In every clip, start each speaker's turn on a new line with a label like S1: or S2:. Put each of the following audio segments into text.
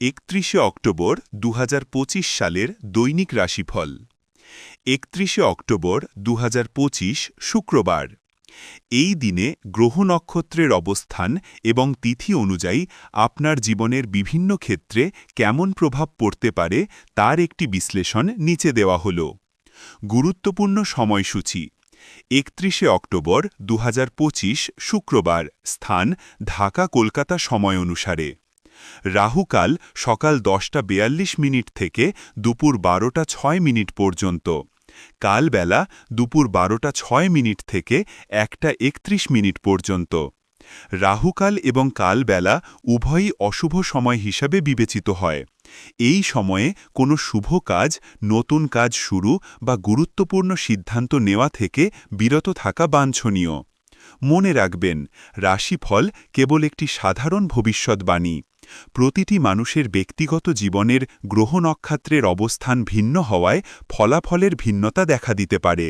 S1: একত্রিশে অক্টোবর দুহাজার পঁচিশ সালের দৈনিক রাশিফল। একত্রিশে অক্টোবর দুহাজার পঁচিশ শুক্রবার। এই দিনে গ্রহ নক্ষত্রের অবস্থান এবং তিথি অনুযায়ী আপনার জীবনের বিভিন্ন ক্ষেত্রে কেমন প্রভাব পড়তে পারে তার একটি বিশ্লেষণ নিচে দেওয়া হল। গুরুত্বপূর্ণ সময়সূচি। একত্রিশে অক্টোবর দুহাজার পঁচিশ শুক্রবার। স্থান ঢাকা কলকাতা সময় অনুসারে। রাহুকাল সকাল দশটা বেয়াল্লিশ মিনিট থেকে দুপুর বারোটা ছয় মিনিট পর্যন্ত। কালবেলা দুপুর বারোটা ছয় মিনিট থেকে একটা একত্রিশ মিনিট পর্যন্ত। রাহুকাল এবং কালবেলা উভয়ই অশুভ সময় হিসাবে বিবেচিত হয়। এই সময়ে কোনো শুভ কাজ, নতুন কাজ শুরু বা গুরুত্বপূর্ণ সিদ্ধান্ত নেওয়া থেকে বিরত থাকা বাঞ্ছনীয়। মনে রাখবেন, রাশিফল কেবল একটি সাধারণ ভবিষ্যৎবাণী। প্রতিটি মানুষের ব্যক্তিগত জীবনের গ্রহ নক্ষত্রের অবস্থান ভিন্ন হওয়ায় ফলাফলের ভিন্নতা দেখা দিতে পারে।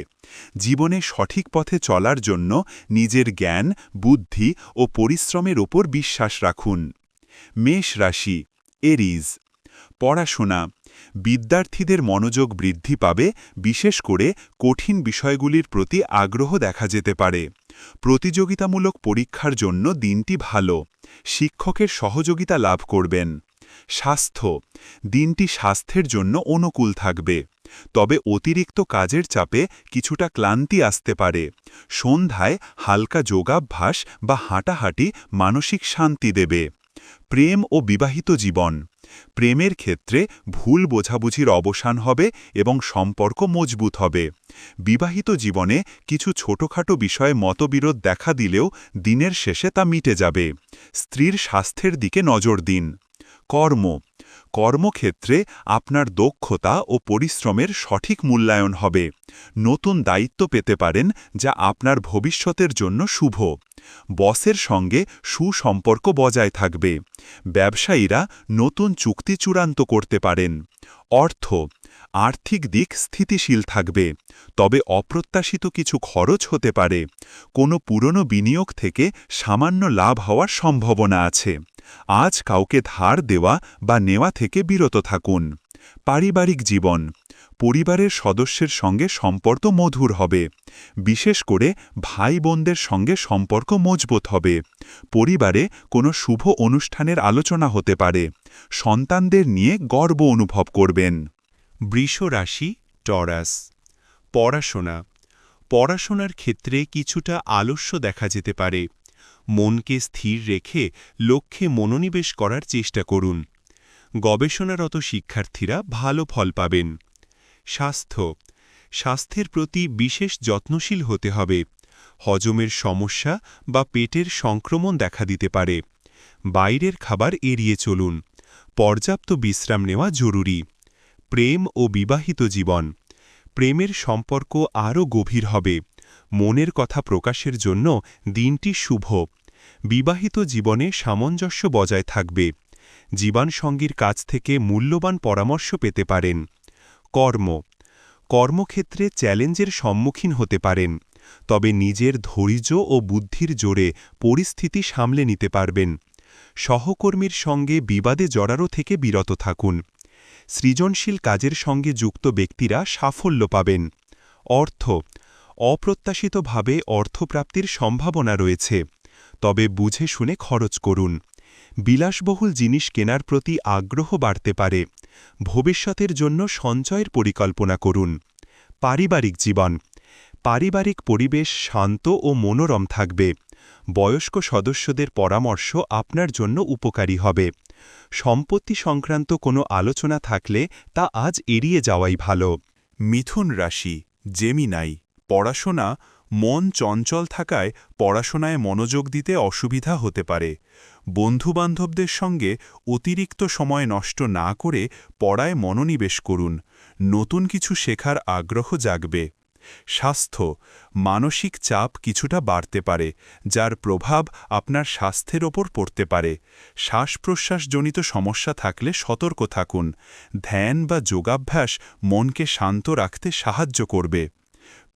S1: জীবনে সঠিক পথে চলার জন্য নিজের জ্ঞান, বুদ্ধি ও পরিশ্রমের ওপর বিশ্বাস রাখুন। মেষ রাশি, এরিজ। পড়াশোনা। বিদ্যার্থীদের মনোযোগ বৃদ্ধি পাবে, বিশেষ করে কঠিন বিষয়গুলির প্রতি আগ্রহ দেখা যেতে পারে। প্রতিযোগিতামূলক পরীক্ষার জন্য দিনটি ভালো। শিক্ষকের সহযোগিতা লাভ করবেন। স্বাস্থ্য। দিনটি স্বাস্থ্যের জন্য অনুকূল থাকবে। তবে অতিরিক্ত কাজের চাপে কিছুটা ক্লান্তি আসতে পারে। সন্ধ্যায় হালকা যোগাভ্যাস বা হাঁটাহাঁটি মানসিক শান্তি দেবে। প্রেম ও বিবাহিত জীবন। প্রেমের ক্ষেত্রে ভুল বোঝাবুঝির অবসান হবে এবং সম্পর্ক মজবুত হবে। বিবাহিত জীবনে কিছু ছোটখাটো বিষয়ে মতবিরোধ দেখা দিলেও দিনের শেষে তা মিটে যাবে। স্ত্রীর স্বাস্থ্যের দিকে নজর দিন। কর্ম। কর্মক্ষেত্রে আপনার দক্ষতা ও পরিশ্রমের সঠিক মূল্যায়ন হবে। নতুন দায়িত্ব পেতে পারেন যা আপনার ভবিষ্যতের জন্য শুভ। বসের সঙ্গে সুসম্পর্ক বজায় থাকবে। ব্যবসায়ীরা নতুন চুক্তি চূড়ান্ত করতে পারেন। অর্থ, আর্থিক দিক স্থিতিশীল থাকবে, তবে অপ্রত্যাশিত কিছু খরচ হতে পারে। কোনো পুরনো বিনিয়োগ থেকে সামান্য লাভ হওয়ার সম্ভাবনা আছে। আজ কাউকে ধার দেওয়া বা নেওয়া থেকে বিরত থাকুন। পারিবারিক জীবন পরিবারের সদস্যের সঙ্গে সম্পর্ক মধুর হবে। বিশেষ করে ভাই বোনদের সঙ্গে সম্পর্ক মজবুত হবে। পরিবারে কোনো শুভ অনুষ্ঠানের আলোচনা হতে পারে। সন্তানদের নিয়ে গর্ব অনুভব করবেন। বৃষ রাশি, টরাস। পড়াশোনা। পড়াশোনার ক্ষেত্রে কিছুটা আলস্য দেখা যেতে পারে। মনকে স্থির রেখে লক্ষ্যে মনোনিবেশ করার চেষ্টা করুন। গবেষণারত শিক্ষার্থীরা ভালো ফল পাবেন। স্বাস্থ্য। স্বাস্থ্যের প্রতি বিশেষ যত্নশীল হতে হবে। হজমের সমস্যা বা পেটের সংক্রমণ দেখা দিতে পারে। বাইরের খাবার এড়িয়ে চলুন। পর্যাপ্ত বিশ্রাম নেওয়া জরুরি। প্রেম ও বিবাহিত জীবন। প্রেমের সম্পর্ক আরও গভীর হবে। মনের কথা প্রকাশের জন্য দিনটি শুভ। বিবাহিত জীবনে সামঞ্জস্য বজায় থাকবে। জীবনসঙ্গীর কাছ থেকে মূল্যবান পরামর্শ পেতে পারেন। কর্ম। কর্মক্ষেত্রে চ্যালেঞ্জের সম্মুখীন হতে পারেন, তবে নিজের ধৈর্য ও বুদ্ধির জোরে পরিস্থিতি সামলে নিতে পারবেন। সহকর্মীর সঙ্গে বিবাদে জড়ারো থেকে বিরত থাকুন। সৃজনশীল কাজের সঙ্গে যুক্ত ব্যক্তিরা সাফল্য পাবেন। অর্থ। অপ্রত্যাশিতভাবে অর্থপ্রাপ্তির সম্ভাবনা রয়েছে, তবে বুঝে শুনে খরচ করুন। বিলাসবহুল জিনিস কেনার প্রতি আগ্রহ বাড়তে পারে। ভবিষ্যতের জন্য সঞ্চয়ের পরিকল্পনা করুন। পারিবারিক জীবন। পারিবারিক পরিবেশ শান্ত ও মনোরম থাকবে। বয়স্ক সদস্যদের পরামর্শ আপনার জন্য উপকারী হবে। সম্পত্তি সংক্রান্ত কোনো আলোচনা থাকলে তা আজ এড়িয়ে যাওয়াই ভালো।
S2: মিথুন রাশি জেমিনাই পড়াশোনা মন চঞ্চল থাকায় পড়াশোনায় মনোযোগ দিতে অসুবিধা হতে পারে। বন্ধুবান্ধবদের সঙ্গে অতিরিক্ত সময় নষ্ট না করে পড়ায় মনোনিবেশ করুন। নতুন কিছু শেখার আগ্রহ জাগবে। স্বাস্থ্য, মানসিক চাপ কিছুটা বাড়তে পারে, যার প্রভাব আপনার স্বাস্থ্যের ওপর পড়তে পারে। শ্বাস প্রশ্বাসজনিত সমস্যা থাকলে সতর্ক থাকুন। ধ্যান বা যোগাভ্যাস মনকে শান্ত রাখতে সাহায্য করবে।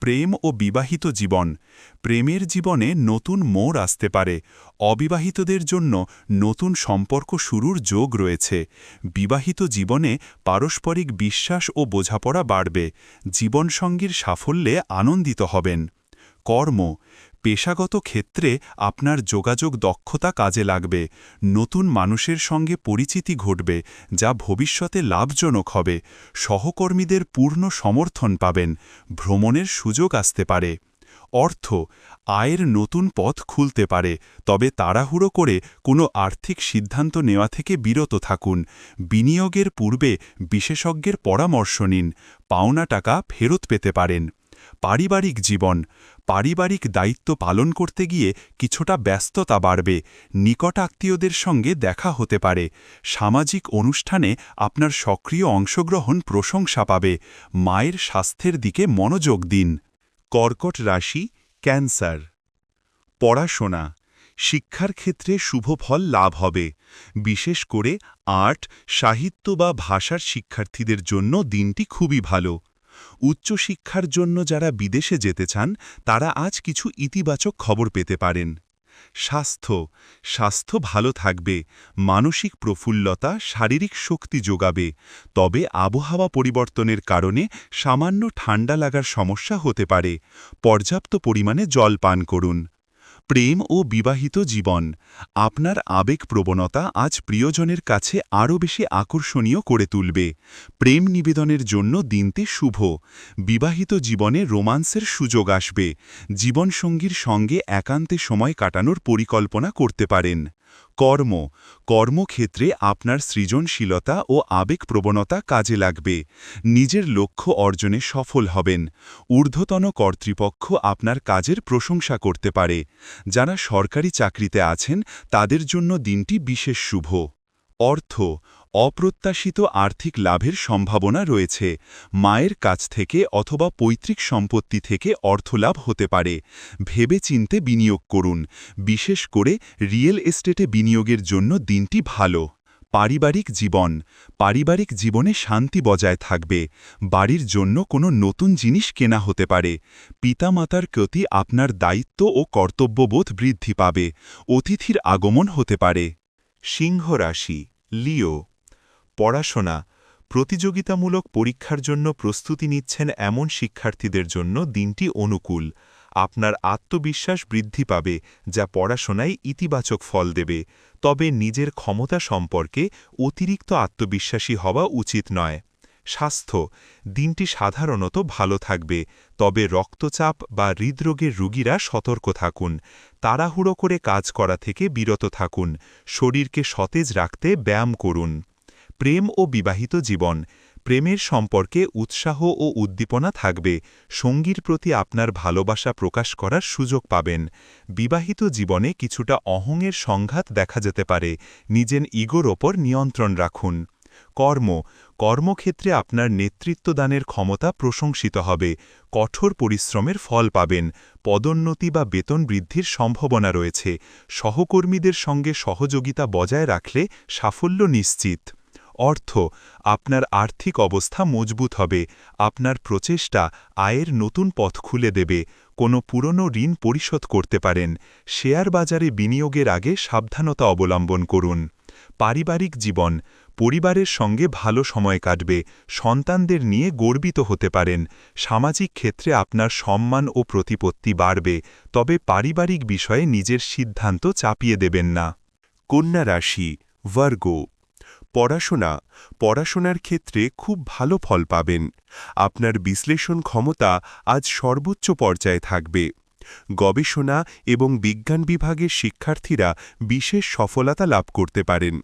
S2: প্রেম ও বিবাহিত জীবন। প্রেমের জীবনে নতুন মোড় আসতে পারে। অবিবাহিতদের জন্য নতুন সম্পর্ক শুরুর যোগ রয়েছে। বিবাহিত জীবনে পারস্পরিক বিশ্বাস ও বোঝাপড়া বাড়বে। জীবনসঙ্গীর সাফল্যে আনন্দিত হবেন। কর্ম। পেশাগত ক্ষেত্রে আপনার যোগাযোগ দক্ষতা কাজে লাগবে। নতুন মানুষের সঙ্গে পরিচিতি ঘটবে, যা ভবিষ্যতে লাভজনক হবে। সহকর্মীদের পূর্ণ সমর্থন পাবেন, ভ্রমণের সুযোগ আসতে পারে। অর্থ, আয়ের নতুন পথ খুলতে পারে, তবে তাড়াহুড়ো করে কোনো আর্থিক সিদ্ধান্ত নেওয়া থেকে বিরত থাকুন। বিনিয়োগের পূর্বে বিশেষজ্ঞের পরামর্শ নিন, পাওনা টাকা ফেরত পেতে পারেন। পারিবারিক জীবন পারিবারিক দায়িত্ব পালন করতে গিয়ে কিছুটা ব্যস্ততা বাড়বে, নিকট আত্মীয়দের সঙ্গে দেখা হতে পারে। সামাজিক অনুষ্ঠানে আপনার সক্রিয় অংশগ্রহণ প্রশংসা পাবে। মায়ের স্বাস্থ্যের দিকে মনোযোগ দিন।
S1: কর্কট রাশি, ক্যান্সার। পড়াশোনা। শিক্ষার ক্ষেত্রে শুভ ফল লাভ হবে। বিশেষ করে আর্ট, সাহিত্য বা ভাষার শিক্ষার্থীদের জন্য দিনটি খুবই ভালো। উচ্চশিক্ষার জন্য যারা বিদেশে যেতে চান, তারা আজ কিছু ইতিবাচক খবর পেতে পারেন। স্বাস্থ্য। স্বাস্থ্য ভালো থাকবে, মানসিক প্রফুল্লতা, শারীরিক শক্তি যোগাবে, তবে আবহাওয়া পরিবর্তনের কারণে সামান্য ঠান্ডা লাগার সমস্যা হতে পারে। পর্যাপ্ত পরিমাণে জল পান করুন। প্রেম ও বিবাহিত জীবন। আপনার আবেগ প্রবণতা আজ প্রিয়জনের কাছে আরও বেশি আকর্ষণীয় করে তুলবে। প্রেম নিবেদনের জন্য দিনতে শুভ। বিবাহিত জীবনে রোমান্সের সুযোগ আসবে। জীবনসঙ্গীর সঙ্গে একান্তে সময় কাটানোর পরিকল্পনা করতে পারেন। কর্ম। কর্মক্ষেত্রে আপনার সৃজনশীলতা ও আবেগ প্রবণতা কাজে লাগবে। নিজের লক্ষ্য অর্জনে সফল হবেন। ঊর্ধ্বতন কর্তৃপক্ষ আপনার কাজের প্রশংসা করতে পারে। যারা সরকারি চাকরিতে আছেন, তাদের জন্য দিনটি বিশেষ শুভ। অর্থ অপ্রত্যাশিত আর্থিক লাভের সম্ভাবনা রয়েছে। মায়ের কাছ থেকে অথবা পৈতৃক সম্পত্তি থেকে অর্থলাভ হতে পারে। ভেবেচিন্তে বিনিয়োগ করুন। বিশেষ করে রিয়েল এস্টেটে বিনিয়োগের জন্য দিনটি ভালো। পারিবারিক জীবন। পারিবারিক জীবনে শান্তি বজায় থাকবে। বাড়ির জন্য কোনো নতুন জিনিস কেনা হতে পারে। পিতামাতার প্রতি আপনার দায়িত্ব ও কর্তব্যবোধ বৃদ্ধি পাবে। অতিথির আগমন হতে পারে। সিংহ রাশি লিও। পড়াশোনা, প্রতিযোগিতামূলক পরীক্ষার জন্য প্রস্তুতি নিচ্ছেন এমন শিক্ষার্থীদের জন্য দিনটি অনুকূল। আপনার আত্মবিশ্বাস বৃদ্ধি পাবে, যা পড়াশোনায় ইতিবাচক ফল দেবে। তবে নিজের ক্ষমতা সম্পর্কে অতিরিক্ত আত্মবিশ্বাসী হওয়া উচিত নয়। স্বাস্থ্য, দিনটি সাধারণত ভালো থাকবে, তবে রক্তচাপ বা হৃদরোগের রুগীরা সতর্ক থাকুন। তাড়াহুড়ো করে কাজ করা থেকে বিরত থাকুন। শরীরকে সতেজ রাখতে ব্যায়াম করুন। প্রেম ও বিবাহিত জীবন। প্রেমের সম্পর্কে উৎসাহ ও উদ্দীপনা থাকবে। সঙ্গীর প্রতি আপনার ভালোবাসা প্রকাশ করার সুযোগ পাবেন। বিবাহিত জীবনে কিছুটা অহংয়ের সংঘাত দেখা যেতে পারে। নিজের ইগোর ওপর নিয়ন্ত্রণ রাখুন। কর্ম। কর্মক্ষেত্রে আপনার নেতৃত্বদানের ক্ষমতা প্রশংসিত হবে। কঠোর পরিশ্রমের ফল পাবেন। পদোন্নতি বা বেতন বৃদ্ধির সম্ভাবনা রয়েছে। সহকর্মীদের সঙ্গে সহযোগিতা বজায় রাখলে সাফল্য নিশ্চিত। অর্থ, আপনার আর্থিক অবস্থা মজবুত হবে, আপনার প্রচেষ্টা আয়ের নতুন পথ খুলে দেবে, কোনো পুরনো ঋণ পরিশোধ করতে পারেন, শেয়ার বাজারে বিনিয়োগের আগে সাবধানতা অবলম্বন করুন। পারিবারিক জীবন, পরিবারের সঙ্গে ভালো সময় কাটবে, সন্তানদের নিয়ে গর্বিত হতে পারেন, সামাজিক ক্ষেত্রে আপনার সম্মান ও প্রতিপত্তি বাড়বে, তবে পারিবারিক বিষয়ে নিজের সিদ্ধান্ত চাপিয়ে দেবেন না। কন্যা রাশি, ভার্গ পড়াশোনা, পড়াশোনার ক্ষেত্রে খুব ভালো ফল পাবেন। আপনার বিশ্লেষণ ক্ষমতা আজ সর্বোচ্চ পর্যায়ে থাকবে। গবেষণা এবং বিজ্ঞান বিভাগের শিক্ষার্থীরা বিশেষ সফলতা লাভ করতে পারেন।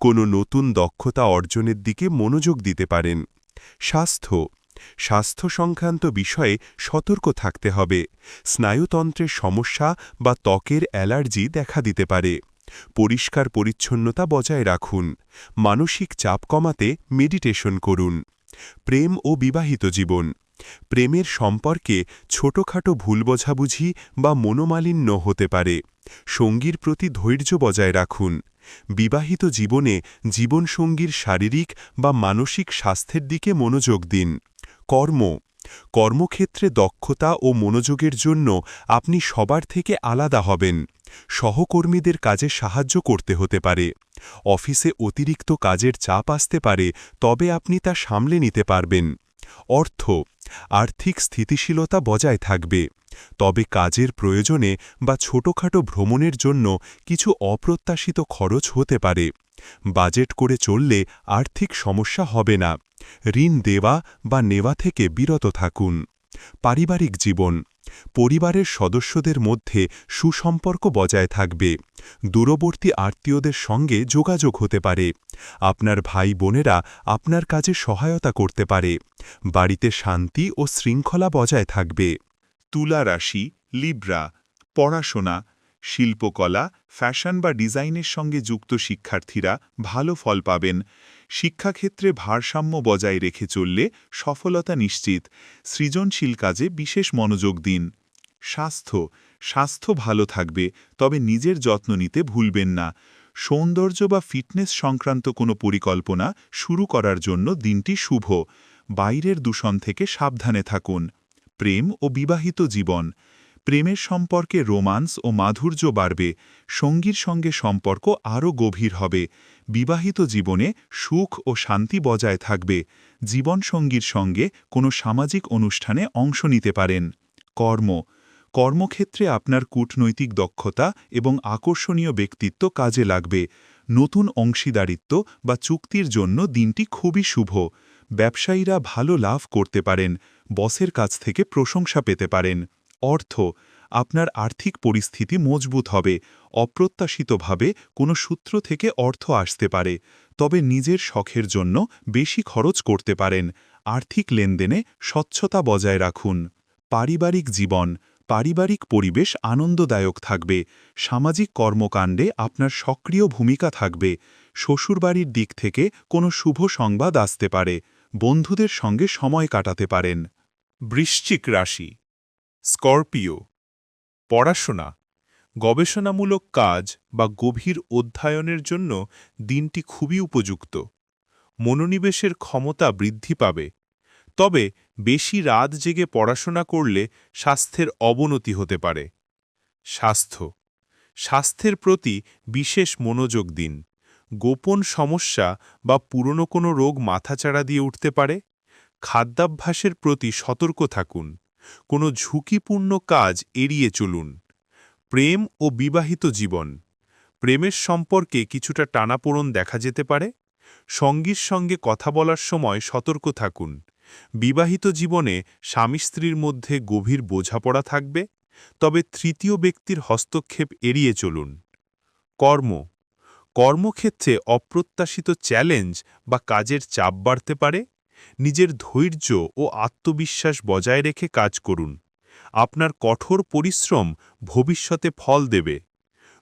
S1: কোনো নতুন দক্ষতা অর্জনের দিকে মনোযোগ দিতে পারেন। স্বাস্থ্য স্বাস্থ্য সংক্রান্ত বিষয়ে সতর্ক থাকতে হবে। স্নায়ুতন্ত্রের সমস্যা বা ত্বকের অ্যালার্জি দেখা দিতে পারে। পরিষ্কার পরিচ্ছন্নতা বজায় রাখুন। মানসিক চাপ কমাতে মেডিটেশন করুন। প্রেম ও বিবাহিত জীবন। প্রেমের সম্পর্কে ছোটখাটো ভুল বোঝাবুঝি বা মনোমালিন্য হতে পারে। সঙ্গীর প্রতি ধৈর্য বজায় রাখুন। বিবাহিত জীবনে জীবনসঙ্গীর শারীরিক বা মানসিক স্বাস্থ্যের দিকে মনোযোগ দিন। কর্ম
S2: কর্মক্ষেত্রে দক্ষতা ও মনোযোগের জন্য আপনি সবার থেকে আলাদা হবেন। সহকর্মীদের কাজে সাহায্য করতে হতে পারে। অফিসে অতিরিক্ত কাজের চাপ আসতে পারে, তবে আপনি তা সামলে নিতে পারবেন। অর্থ, আর্থিক স্থিতিশীলতা বজায় থাকবে। তবে কাজের প্রয়োজনে বা ছোটখাটো ভ্রমণের জন্য কিছু অপ্রত্যাশিত খরচ হতে পারে। বাজেট করে চললে আর্থিক সমস্যা হবে না। ঋণ দেওয়া বা নেওয়া থেকে বিরত থাকুন। পারিবারিক জীবন। পরিবারের সদস্যদের মধ্যে সুসম্পর্ক বজায় থাকবে। দূরবর্তী আত্মীয়দের সঙ্গে যোগাযোগ হতে পারে। আপনার ভাই বোনেরা আপনার কাজে সহায়তা করতে পারে। বাড়িতে শান্তি ও শৃঙ্খলা বজায় থাকবে।
S1: তুলা রাশি, লিব্রা, পড়াশোনা শিল্পকলা, ফ্যাশন বা ডিজাইনের সঙ্গে যুক্ত শিক্ষার্থীরা ভালো ফল পাবেন। শিক্ষাক্ষেত্রে ভারসাম্য বজায় রেখে চললে সফলতা নিশ্চিত। সৃজনশীল কাজে বিশেষ মনোযোগ দিন। স্বাস্থ্য। স্বাস্থ্য ভালো থাকবে, তবে নিজের যত্ন নিতে ভুলবেন না। সৌন্দর্য বা ফিটনেস সংক্রান্ত কোনো পরিকল্পনা শুরু করার জন্য দিনটি শুভ। বাইরের দূষণ থেকে সাবধানে থাকুন। প্রেম ও বিবাহিত জীবন। প্রেমের সম্পর্কে রোমান্স ও মাধুর্য বাড়বে, সঙ্গীর সঙ্গে সম্পর্ক আরও গভীর হবে, বিবাহিত জীবনে সুখ ও শান্তি বজায় থাকবে জীবনসঙ্গীর সঙ্গে কোনো সামাজিক অনুষ্ঠানে অংশ নিতে পারেন। কর্ম, কর্মক্ষেত্রে আপনার কূটনৈতিক দক্ষতা এবং আকর্ষণীয় ব্যক্তিত্ব কাজে লাগবে, নতুন অংশীদারিত্ব বা চুক্তির জন্য দিনটি খুবই শুভ, ব্যবসায়ীরা ভালো লাভ করতে পারেন, বসের কাছ থেকে প্রশংসা পেতে পারেন। অর্থ, আপনার আর্থিক পরিস্থিতি মজবুত হবে। অপ্রত্যাশিতভাবে কোনো সূত্র থেকে অর্থ আসতে পারে, তবে নিজের শখের জন্য বেশি খরচ করতে পারেন। আর্থিক লেনদেনে স্বচ্ছতা বজায় রাখুন। পারিবারিক জীবন, পারিবারিক পরিবেশ আনন্দদায়ক থাকবে। সামাজিক কর্মকাণ্ডে আপনার সক্রিয় ভূমিকা থাকবে। শ্বশুরবাড়ির দিক থেকে কোনো শুভ সংবাদ আসতে পারে। বন্ধুদের সঙ্গে সময় কাটাতে পারেন।
S2: বৃশ্চিক রাশি স্করপিও, পড়াশোনা, গবেষণামূলক কাজ বা গভীর অধ্যয়নের জন্য দিনটি খুবই উপযুক্ত। মনোনিবেশের ক্ষমতা বৃদ্ধি পাবে। তবে বেশি রাত জেগে পড়াশোনা করলে স্বাস্থ্যের অবনতি হতে পারে। স্বাস্থ্য, স্বাস্থ্যের প্রতি বিশেষ মনোযোগ দিন। গোপন সমস্যা বা পুরনো কোনো রোগ মাথাচাড়া দিয়ে উঠতে পারে। খাদ্যাভ্যাসের প্রতি সতর্ক থাকুন। কোনো ঝুঁকিপূর্ণ কাজ এড়িয়ে চলুন। প্রেম ও বিবাহিত জীবন। প্রেমের সম্পর্কে কিছুটা টানাপোড়ন দেখা যেতে পারে। সঙ্গীর সঙ্গে কথা বলার সময় সতর্ক থাকুন। বিবাহিত জীবনে স্বামী স্ত্রীর মধ্যে গভীর বোঝাপড়া থাকবে। তবে তৃতীয় ব্যক্তির হস্তক্ষেপ এড়িয়ে চলুন। কর্ম। কর্মক্ষেত্রে অপ্রত্যাশিত চ্যালেঞ্জ বা কাজের চাপ বাড়তে পারে। নিজের ধৈর্য ও আত্মবিশ্বাস বজায় রেখে কাজ করুন। আপনার কঠোর পরিশ্রম ভবিষ্যতে ফল দেবে।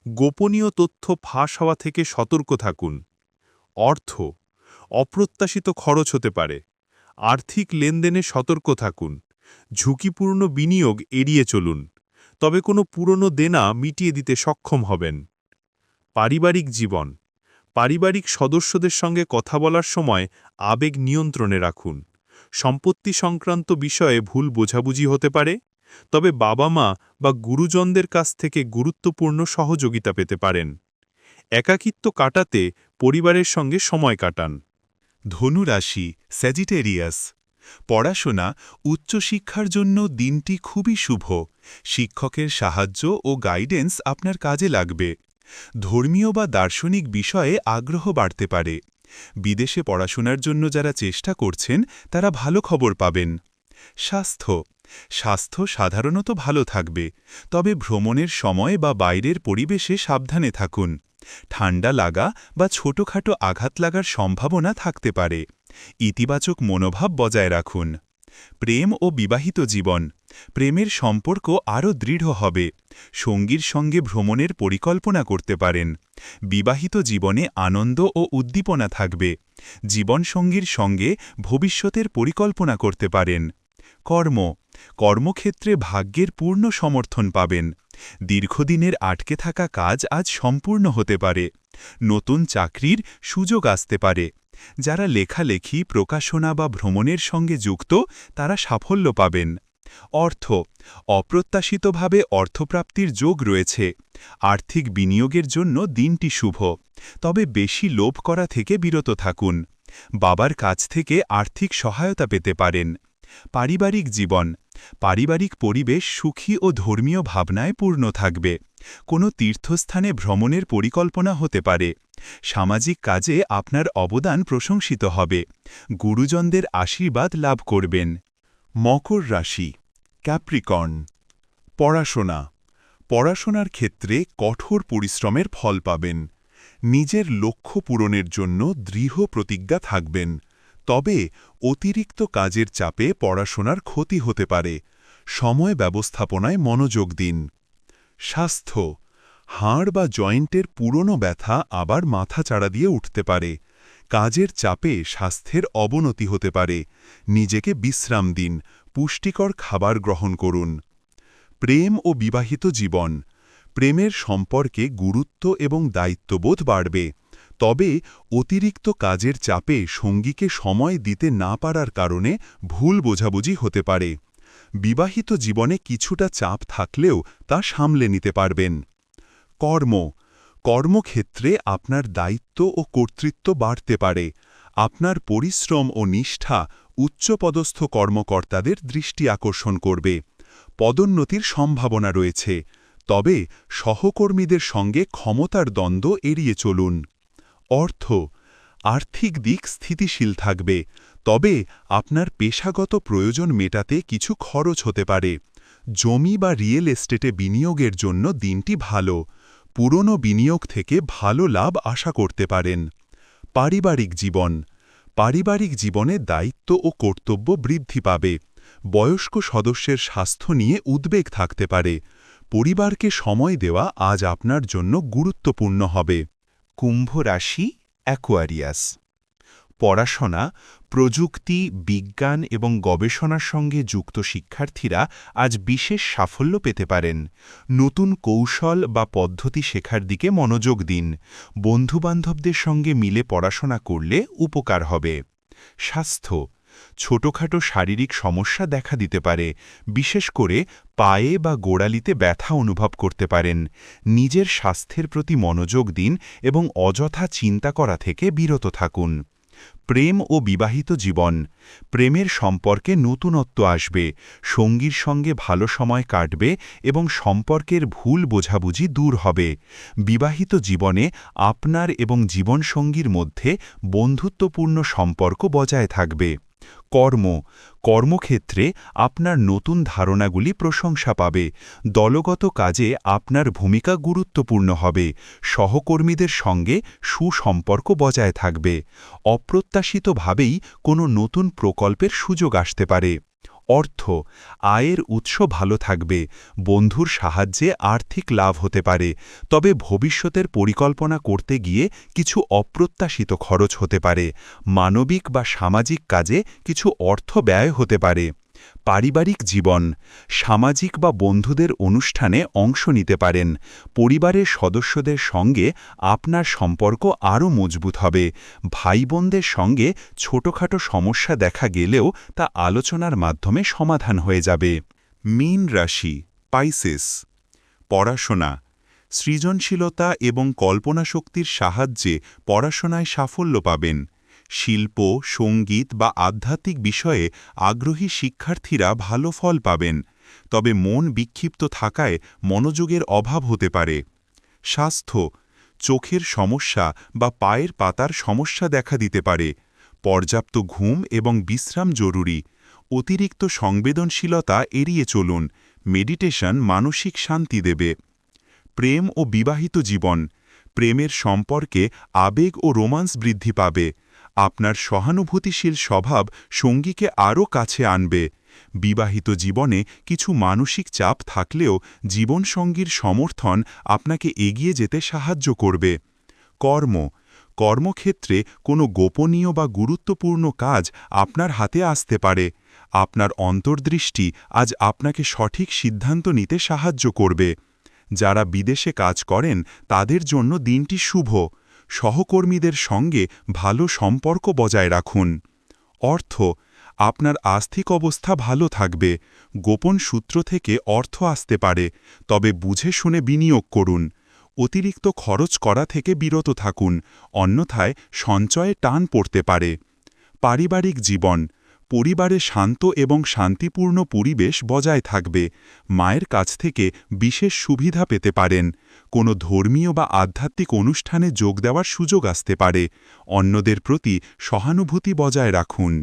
S2: গোপনীয় তথ্য ফাঁস হওয়া থেকে সতর্ক থাকুন। অর্থ, অপ্রত্যাশিত খরচ হতে পারে। আর্থিক লেনদেনে সতর্ক থাকুন। ঝুঁকিপূর্ণ বিনিয়োগ এড়িয়ে চলুন। তবে কোনো পুরনো দেনা মিটিয়ে দিতে সক্ষম হবেন। পারিবারিক জীবন পারিবারিক সদস্যদের সঙ্গে কথা বলার সময় আবেগ নিয়ন্ত্রণে রাখুন। সম্পত্তি সংক্রান্ত বিষয়ে ভুল বোঝাবুঝি হতে পারে, তবে বাবা মা বা গুরুজনদের কাছ থেকে গুরুত্বপূর্ণ সহযোগিতা পেতে পারেন। একাকিত্ব কাটাতে পরিবারের সঙ্গে সময় কাটান।
S1: ধনুরাশি, স্যাজিটেরিয়াস। পড়াশোনা উচ্চশিক্ষার জন্য দিনটি খুবই শুভ। শিক্ষকের সাহায্য ও গাইডেন্স আপনার কাজে লাগবে। ধর্মীয় বা দার্শনিক বিষয়ে আগ্রহ বাড়তে পারে। বিদেশে পড়াশোনার জন্য যারা চেষ্টা করছেন, তারা ভালো খবর পাবেন। স্বাস্থ্য। স্বাস্থ্য সাধারণত ভালো থাকবে। তবে ভ্রমণের সময় বা বাইরের পরিবেশে সাবধানে থাকুন। ঠান্ডা লাগা বা ছোটখাটো আঘাত লাগার সম্ভাবনা থাকতে পারে। ইতিবাচক মনোভাব বজায় রাখুন। প্রেম ও বিবাহিত জীবন। প্রেমের সম্পর্ক আরও দৃঢ় হবে। সঙ্গীর সঙ্গে ভ্রমণের পরিকল্পনা করতে পারেন। বিবাহিত জীবনে আনন্দ ও উদ্দীপনা থাকবে। জীবনসঙ্গীর সঙ্গে ভবিষ্যতের পরিকল্পনা করতে পারেন। কর্ম। কর্মক্ষেত্রে ভাগ্যের পূর্ণ সমর্থন পাবেন। দীর্ঘদিনের আটকে থাকা কাজ আজ সম্পূর্ণ হতে পারে। নতুন চাকরির সুযোগ আসতে পারে। যারা লেখালেখি, প্রকাশনা বা ভ্রমণের সঙ্গে যুক্ত, তারা সাফল্য পাবেন। অর্থ, অপ্রত্যাশিতভাবে অর্থপ্রাপ্তির যোগ রয়েছে। আর্থিক বিনিয়োগের জন্য দিনটি শুভ। তবে বেশি লোভ করা থেকে বিরত থাকুন। বাবার কাছ থেকে আর্থিক সহায়তা পেতে পারেন। পারিবারিক জীবন, পারিবারিক পরিবেশ সুখী ও ধর্মীয় ভাবনায় পূর্ণ থাকবে। কোনো তীর্থস্থানে ভ্রমণের পরিকল্পনা হতে পারে। সামাজিক কাজে আপনার অবদান প্রশংসিত হবে। গুরুজনদের আশীর্বাদ লাভ করবেন। মকর রাশি ক্যাপ্রিকর্ন পড়াশোনা। পড়াশোনার ক্ষেত্রে কঠোর পরিশ্রমের ফল পাবেন। নিজের লক্ষ্য পূরণের জন্য দৃঢ় প্রতিজ্ঞা থাকবেন। তবে অতিরিক্ত কাজের চাপে পড়াশোনার ক্ষতি হতে পারে। সময় ব্যবস্থাপনায় মনোযোগ দিন। স্বাস্থ্য, হাড় বা জয়েন্টের পুরনো ব্যথা আবার মাথা চাড়া দিয়ে উঠতে পারে। কাজের চাপে স্বাস্থ্যের অবনতি হতে পারে। নিজেকে বিশ্রাম দিন, পুষ্টিকর খাবার গ্রহণ করুন। প্রেম ও বিবাহিত জীবন। প্রেমের সম্পর্কে গুরুত্ব এবং দায়িত্ববোধ বাড়বে। তবে অতিরিক্ত কাজের চাপে সঙ্গীকে সময় দিতে না পারার কারণে ভুল বোঝাবুঝি হতে পারে। বিবাহিত জীবনে কিছুটা চাপ থাকলেও তা সামলে নিতে পারবেন। কর্ম। কর্মক্ষেত্রে আপনার দায়িত্ব ও কর্তৃত্ব বাড়তে পারে। আপনার পরিশ্রম ও নিষ্ঠা উচ্চপদস্থ কর্মকর্তাদের দৃষ্টি আকর্ষণ করবে। পদোন্নতির সম্ভাবনা রয়েছে। তবে সহকর্মীদের সঙ্গে ক্ষমতার দ্বন্দ্ব এড়িয়ে চলুন। অর্থ, আর্থিক দিক স্থিতিশীল থাকবে। তবে আপনার পেশাগত প্রয়োজন মেটাতে কিছু খরচ হতে পারে। জমি বা রিয়েল এস্টেটে বিনিয়োগের জন্য দিনটি ভালো। পুরনো বিনিয়োগ থেকে ভালো লাভ আশা করতে পারেন। পারিবারিক জীবন। পারিবারিক জীবনে দায়িত্ব ও কর্তব্য বৃদ্ধি পাবে। বয়স্ক সদস্যের স্বাস্থ্য নিয়ে উদ্বেগ থাকতে পারে। পরিবারকে সময় দেওয়া আজ আপনার জন্য গুরুত্বপূর্ণ হবে। কুম্ভ রাশি অ্যাকোয়ারিয়াস পড়াশোনা, প্রযুক্তি, বিজ্ঞান এবং গবেষণার সঙ্গে যুক্ত শিক্ষার্থীরা আজ বিশেষ সাফল্য পেতে পারেন। নতুন কৌশল বা পদ্ধতি শেখার দিকে মনোযোগ দিন। বন্ধুবান্ধবদের সঙ্গে মিলে পড়াশোনা করলে উপকার হবে। স্বাস্থ্য। ছোটখাটো শারীরিক সমস্যা দেখা দিতে পারে। বিশেষ করে পায়ে বা গোড়ালিতে ব্যথা অনুভব করতে পারেন। নিজের স্বাস্থ্যের প্রতি মনোযোগ দিন এবং অযথা চিন্তা করা থেকে বিরত থাকুন। প্রেম ও বিবাহিত জীবন, প্রেমের সম্পর্কে নতুনত্ব আসবে, সঙ্গীর সঙ্গে ভালো সময় কাটবে এবং সম্পর্কের ভুল বোঝাবুঝি দূর হবে। বিবাহিত জীবনে আপনার এবং জীবনসঙ্গীর মধ্যে বন্ধুত্বপূর্ণ সম্পর্ক বজায় থাকবে। কর্ম। কর্মক্ষেত্রে আপনার নতুন ধারণাগুলি প্রশংসা পাবে। দলগত কাজে আপনার ভূমিকা গুরুত্বপূর্ণ হবে। সহকর্মীদের সঙ্গে সুসম্পর্ক বজায় থাকবে। অপ্রত্যাশিতভাবেই কোনো নতুন প্রকল্পের সুযোগ আসতে পারে। অর্থ, আয়ের উৎস ভালো থাকবে, বন্ধুর সাহায্যে আর্থিক লাভ হতে পারে, তবে ভবিষ্যতের পরিকল্পনা করতে গিয়ে কিছু অপ্রত্যাশিত খরচ হতে পারে, মানবিক বা সামাজিক কাজে কিছু অর্থ ব্যয় হতে পারে। পারিবারিক জীবন, সামাজিক বা বন্ধুদের অনুষ্ঠানে অংশ নিতে পারেন। পরিবারের সদস্যদের সঙ্গে আপনার সম্পর্ক আরও মজবুত হবে। ভাই সঙ্গে ছোটখাটো সমস্যা দেখা গেলেও তা আলোচনার মাধ্যমে সমাধান হয়ে যাবে। মীন রাশি, পাইসেস, পড়াশোনা, সৃজনশীলতা এবং কল্পনাশক্তির সাহায্যে পড়াশোনায় সাফল্য পাবেন। শিল্প, সংগীত বা আধ্যাত্মিক বিষয়ে আগ্রহী শিক্ষার্থীরা ভালো ফল পাবেন, তবে মন বিক্ষিপ্ত থাকায় মনোযোগের অভাব হতে পারে। স্বাস্থ্য, চোখের সমস্যা বা পায়ের পাতার সমস্যা দেখা দিতে পারে, পর্যাপ্ত ঘুম এবং বিশ্রাম জরুরি, অতিরিক্ত সংবেদনশীলতা এড়িয়ে চলুন, মেডিটেশন মানসিক শান্তি দেবে। প্রেম ও বিবাহিত জীবন, প্রেমের সম্পর্কে আবেগ ও রোমান্স বৃদ্ধি পাবে। আপনার সহানুভূতিশীল স্বভাব সঙ্গীকে আরও কাছে আনবে। বিবাহিত জীবনে কিছু মানসিক চাপ থাকলেও জীবনসঙ্গীর সমর্থন আপনাকে এগিয়ে যেতে সাহায্য করবে। কর্ম। কর্মক্ষেত্রে কোনো গোপনীয় বা গুরুত্বপূর্ণ কাজ আপনার হাতে আসতে পারে। আপনার অন্তর্দৃষ্টি আজ আপনাকে সঠিক সিদ্ধান্ত নিতে সাহায্য করবে। যারা বিদেশে কাজ করেন, তাদের জন্য দিনটি শুভ। সহকর্মীদের সঙ্গে ভালো সম্পর্ক বজায় রাখুন। অর্থ, আপনার আর্থিক অবস্থা ভালো থাকবে। গোপন সূত্র থেকে অর্থ আসতে পারে, তবে বুঝে শুনে বিনিয়োগ করুন। অতিরিক্ত খরচ করা থেকে বিরত থাকুন, অন্যথায় সঞ্চয়ে টান পড়তে পারে। পারিবারিক জীবন, পরিবারে শান্ত এবং শান্তিপূর্ণ পরিবেশ বজায় থাকবে। মায়ের কাছ থেকে বিশেষ সুবিধা পেতে পারেন। কোনো ধর্মীয় বা আধ্যাত্মিক অনুষ্ঠানে যোগ দেওয়ার সুযোগ আসতে পারে। অন্যদের প্রতি সহানুভূতি বজায় রাখুন।